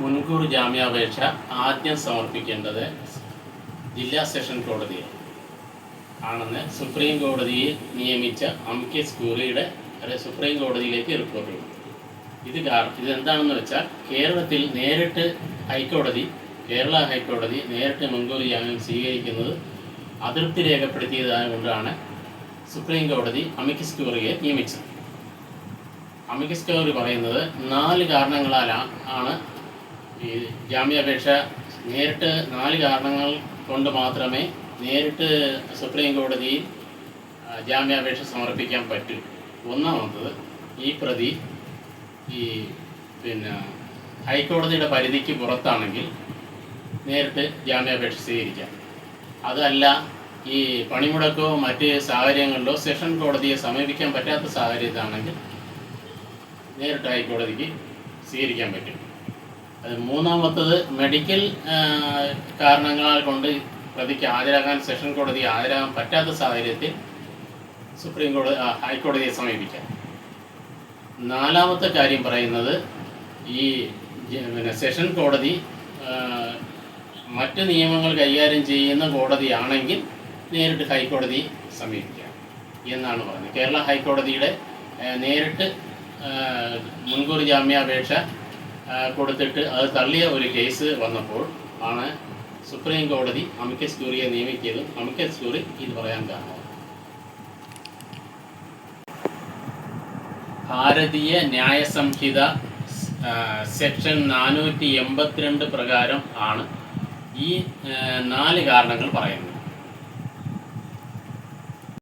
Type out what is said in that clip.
മുൻകൂർ ജാമ്യാപേക്ഷ ആദ്യം സമർപ്പിക്കേണ്ടത് ജില്ലാ സെഷൻ കോടതിയിൽ ആണെന്ന് സുപ്രീം കോടതിയിൽ നിയമിച്ച അമിക്കസ് ക്യൂറിയുടെ സുപ്രീം കോടതിയിലേക്ക് റിപ്പോർട്ട് ചെയ്തു. ഇത് കാരണം ഇതെന്താണെന്ന് വെച്ചാൽ കേരളത്തിൽ നേരിട്ട് ഹൈക്കോടതി കേരള ഹൈക്കോടതി നേരിട്ട് മുൻകൂർ ജാമ്യം സ്വീകരിക്കുന്നത് അതൃപ്തി രേഖപ്പെടുത്തിയതായതുകൊണ്ടാണ് സുപ്രീം കോടതി അമിക്കസ് ക്യൂറിയെ നിയമിച്ചത്. അമിക്കസ് ക്യൂറി പറയുന്നത് നാല് കാരണങ്ങളാലാണ് ഈ ജാമ്യാപേക്ഷ നേരിട്ട് നാല് കാരണങ്ങൾ കൊണ്ട് മാത്രമേ നേരിട്ട് സുപ്രീം കോടതിയിൽ ജാമ്യാപേക്ഷ സമർപ്പിക്കാൻ പറ്റൂ. ഒന്നാമത്തത് ഈ പ്രതി ഈ പിന്നെ ഹൈക്കോടതിയുടെ പരിധിക്ക് പുറത്താണെങ്കിൽ നേരിട്ട് ജാമ്യാപേക്ഷ സ്വീകരിക്കാം. അതല്ല ഈ പണിമുടക്കോ മറ്റ് സാഹചര്യങ്ങളിലോ സെഷൻ കോടതിയെ സമീപിക്കാൻ പറ്റാത്ത സാഹചര്യത്തിലാണെങ്കിൽ നേരിട്ട് ഹൈക്കോടതിക്ക് സ്വീകരിക്കാൻ പറ്റും. മൂന്നാമത്തത് മെഡിക്കൽ കാരണങ്ങളാൽ കൊണ്ട് പ്രതിക്ക് ഹാജരാകാൻ സെഷൻ കോടതി ഹാജരാകാൻ പറ്റാത്ത സാഹചര്യത്തിൽ സുപ്രീം കോടതി ഹൈക്കോടതിയെ സമീപിക്കാം. നാലാമത്തെ കാര്യം പറയുന്നത് ഈ പിന്നെ സെഷൻ കോടതി മറ്റ് നിയമങ്ങൾ കൈകാര്യം ചെയ്യുന്ന കോടതിയാണെങ്കിൽ നേരിട്ട് ഹൈക്കോടതി സമീപിക്കാം എന്നാണ് പറഞ്ഞത് കേരള ഹൈക്കോടതിയുടെ നേരിട്ട് മുൻകൂർ ജാമ്യാപേക്ഷ കൊടുത്തിട്ട് അത് തള്ളിയ ഒരു കേസ് വന്നപ്പോൾ ആണ് സുപ്രീം കോടതി അമിക്കസ് ക്യൂറിയെ നിയമിക്കിയതും അമിക്കസ് ക്യൂറി ഇത് പറയാൻ കാരണം. ഭാരതീയ ന്യായ സംഹിത സെക്ഷൻ നാനൂറ്റി എൺപത്തിരണ്ട് പ്രകാരം ആണ് ഈ നാല് കാരണങ്ങൾ പറയുന്നത്.